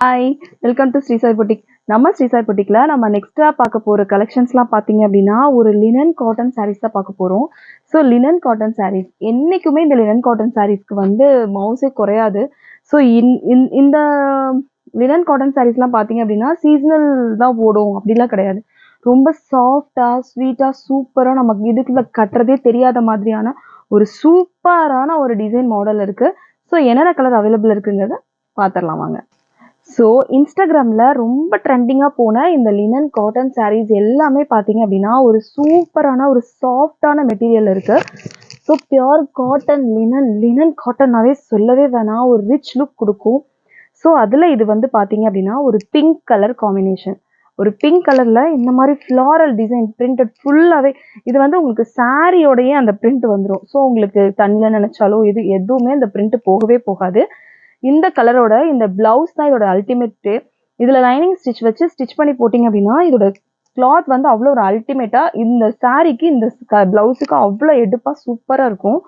Hi welcome to Sri Sai boutique நம்ம ஸ்ரீசாய் பொட்டிக்கில் நம்ம நெக்ஸ்ட்டாக பார்க்க போகிற கலெக்ஷன்ஸ்லாம் பார்த்தீங்க அப்படின்னா ஒரு லினன் காட்டன் சாரீஸ் தான் பார்க்க போகிறோம் ஸோ லினன் காட்டன் சாரீஸ் என்றைக்குமே இந்த லினன் காட்டன் சாரீஸ்க்கு வந்து மவுஸே குறையாது. ஸோ இன் இன்- இந்த லினன் காட்டன் சாரீஸ்லாம் பார்த்தீங்க அப்படின்னா சீசனல் தான் ஓடும் அப்படிலாம் கிடையாது. ரொம்ப சாஃப்டாக ஸ்வீட்டாக சூப்பராக நமக்கு இதுக்குள்ள கட்டுறதே தெரியாத மாதிரியான ஒரு சூப்பரான ஒரு டிசைன் மாடல் இருக்குது ஸோ என்னென்ன கலர் அவைலபிள் இருக்குங்கிறத பார்த்துடலாம் வாங்க. ஸோ இன்ஸ்டாகிராமில் ரொம்ப ட்ரெண்டிங்காக போன இந்த லினன் காட்டன் சாரீஸ் எல்லாமே பார்த்தீங்க அப்படின்னா ஒரு சூப்பரான ஒரு சாஃப்டான மெட்டீரியல் இருக்குது so pure cotton linen linen காட்டன்னாவே சொல்லவே வேணாம். ஒரு ரிச் லுக் கொடுக்கும். ஸோ அதில் இது வந்து பார்த்தீங்க அப்படின்னா ஒரு பிங்க் கலர் காம்பினேஷன் ஒரு பிங்க் கலரில் இந்த மாதிரி ஃப்ளாரல் டிசைன் பிரிண்டட் ஃபுல்லாகவே இது வந்து உங்களுக்கு சாரியோடையே அந்த பிரிண்ட் வந்துடும் ஸோ உங்களுக்கு தண்ணியில் நினச்சாலோ இது எதுவுமே அந்த பிரிண்ட் போகவே போகாது. இந்த கலரோட இந்த பிளவுஸ் தான் இதோட அல்டிமேட்டு இதில் லைனிங் ஸ்டிச் வச்சு ஸ்டிச் பண்ணி போட்டிங்க அப்படின்னா இதோட கிளாத் வந்து அவ்வளோ ஒரு அல்டிமேட்டாக இந்த சாரிக்கு இந்த ப்ளவுஸுக்கு அவ்வளோ எடுப்பாக சூப்பராக இருக்கும்.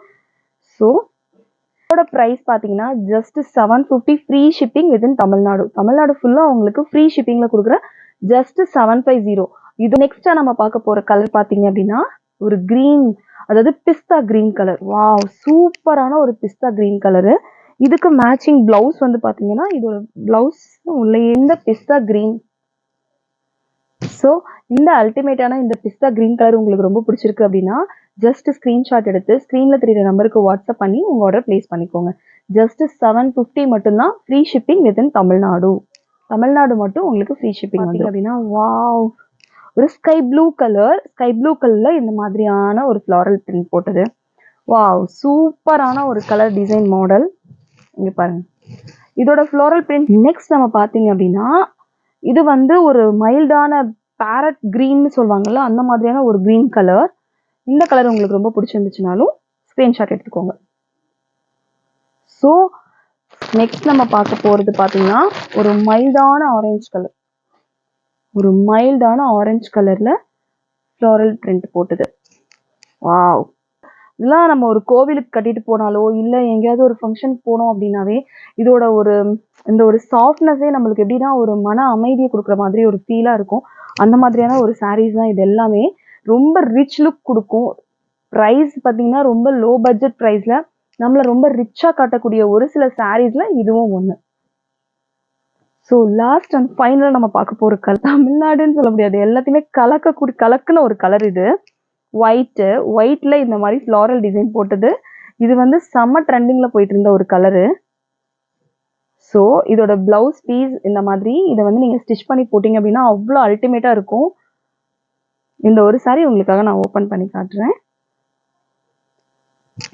ஸோ இதோட ப்ரைஸ் பார்த்தீங்கன்னா just seven fifty free shipping within Tamil Nadu Tamil Nadu ஃபுல்லாக உங்களுக்கு ஃப்ரீ ஷிப்பிங்கில் கொடுக்குற ஜஸ்ட் செவன் ஃபைவ் ஜீரோ இது நெக்ஸ்ட்டாக நம்ம பார்க்க போகிற கலர் பார்த்தீங்க அப்படின்னா ஒரு க்ரீன் அதாவது பிஸ்தா க்ரீன் கலர் வாவ் சூப்பரான ஒரு பிஸ்தா க்ரீன் கலரு இதுக்கு மேட்சிங் பிளவுஸ் வந்து பார்த்தீங்கன்னா இதோட பிளவுஸ் உள்ள இந்த பிஸ்தா க்ரீன் ஸோ இந்த அல்டிமேட்டான இந்த பிஸ்தா க்ரீன் கலர் உங்களுக்கு ரொம்ப பிடிச்சிருக்கு அப்படின்னா ஜஸ்ட் ஸ்க்ரீன்ஷாட் எடுத்து ஸ்க்ரீனில் தெரியுற நம்பருக்கு வாட்ஸ்அப் பண்ணி உங்கள் ஆர்டர் ப்ளேஸ் பண்ணிக்கோங்க. ஜஸ்ட் செவன் ஃபிஃப்டி மட்டும்தான் free shipping within Tamil Nadu Tamil Nadu மட்டும் உங்களுக்கு ஃப்ரீ ஷிப்பிங் வந்து அப்படின்னா வாவ் ஒரு sky blue colour sky blue கலரில் இந்த மாதிரியான ஒரு ஃப்ளாரல் பிரிண்ட் போட்டது. வாவ் சூப்பரான ஒரு கலர் டிசைன் மாடல் இங்க பாருங்க. இதோட ஃப்ளோரல் பிரிண்ட் நெக்ஸ்ட் நம்ம பார்த்தீங்க அப்படின்னா இது வந்து ஒரு மைல்டான பேரட் க்ரீன்னு சொல்லுவாங்கல்ல அந்த மாதிரியான ஒரு க்ரீன் கலர் இந்த கலர் உங்களுக்கு ரொம்ப பிடிச்சிருந்துச்சுனாலும் ஸ்க்ரீன்ஷாட் எடுத்துக்கோங்க. ஸோ நெக்ஸ்ட் நம்ம பார்க்க போகிறது பார்த்தீங்கன்னா ஒரு மைல்டான ஆரஞ்சு கலர் ஒரு மைல்டான ஆரஞ்சு கலரில் ஃப்ளோரல் பிரிண்ட் போட்டது. வாவ் இதெல்லாம் நம்ம ஒரு கோவிலுக்கு கட்டிட்டு போனாலோ இல்லை எங்கேயாவது ஒரு ஃபங்க்ஷனுக்கு போனோம் அப்படின்னாவே இதோட ஒரு இந்த ஒரு சாஃப்ட்னஸே நம்மளுக்கு எப்படின்னா ஒரு மன அமைதியை கொடுக்குற மாதிரி ஒரு ஃபீலாக இருக்கும். அந்த மாதிரியான ஒரு சாரீஸ் தான் இது எல்லாமே. ரொம்ப ரிச் லுக் கொடுக்கும். ப்ரைஸ் பார்த்தீங்கன்னா ரொம்ப லோ பட்ஜெட் ப்ரைஸில் நம்மளை ரொம்ப ரிச்சாக காட்டக்கூடிய ஒரு சில சாரீஸில் இதுவும் ஒன்று ஸோ லாஸ்ட் அண்ட் ஃபைனலாக நம்ம பார்க்க போகிற கலர் தமிழ்நாடுன்னு சொல்ல முடியாது. எல்லாத்தையுமே கலக்கக்கூடிய கலக்குன ஒரு கலர் இது. ஒயிட்டு ஒயிட்ல இந்த மாதிரி ஃப்ளாரல் டிசைன் போட்டது. இது வந்து செம்ம ட்ரெண்டிங்ல போயிட்டு இருந்த ஒரு கலரு ஸோ இதோட பிளவுஸ் பீஸ் இந்த மாதிரி இதை வந்து நீங்க ஸ்டிச் பண்ணி போட்டீங்க அப்படின்னா அவ்வளோ அல்டிமேட்டா இருக்கும். இந்த ஒரு saree உங்களுக்காக நான் ஓப்பன் பண்ணி காட்டுறேன்.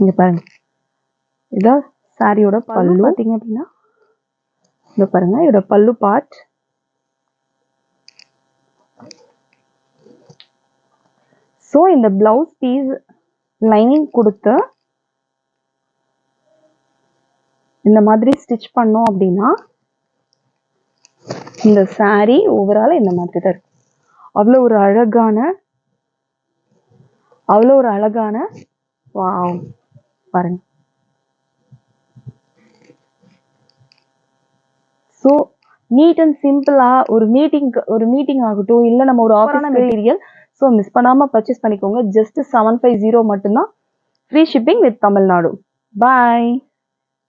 இங்க பாருங்க. இதான் சாரியோட பல்லு பார்த்தீங்க அப்படின்னா? இங்க பாருங்க. இதோட பல்லு பார்ட் ஸோ இந்த பிளவுஸ் பீஸ் லைனிங் கொடுத்து இந்த மாதிரி ஸ்டிச் பண்ணோம் அப்படின்னா இந்த saree ஓவரால் இந்த மாதிரி தான் இருக்கும் அவ்வளோ ஒரு அழகான அவ்வளோ ஒரு அழகான வாவ் பாருங்க. ஸோ நீட் அண்ட் சிம்பிளா ஒரு மீட்டிங் ஒரு மீட்டிங் ஆகட்டும் இல்லை நம்ம ஒரு ஆஃபீஸ் மெட்டீரியல் ஸோ மிஸ் பண்ணாம பர்ச்சேஸ் பண்ணிக்கோங்க. ஜஸ்ட் செவன் ஃபைவ் ஜீரோ மட்டும்தான் free shipping with Tamil Nadu bye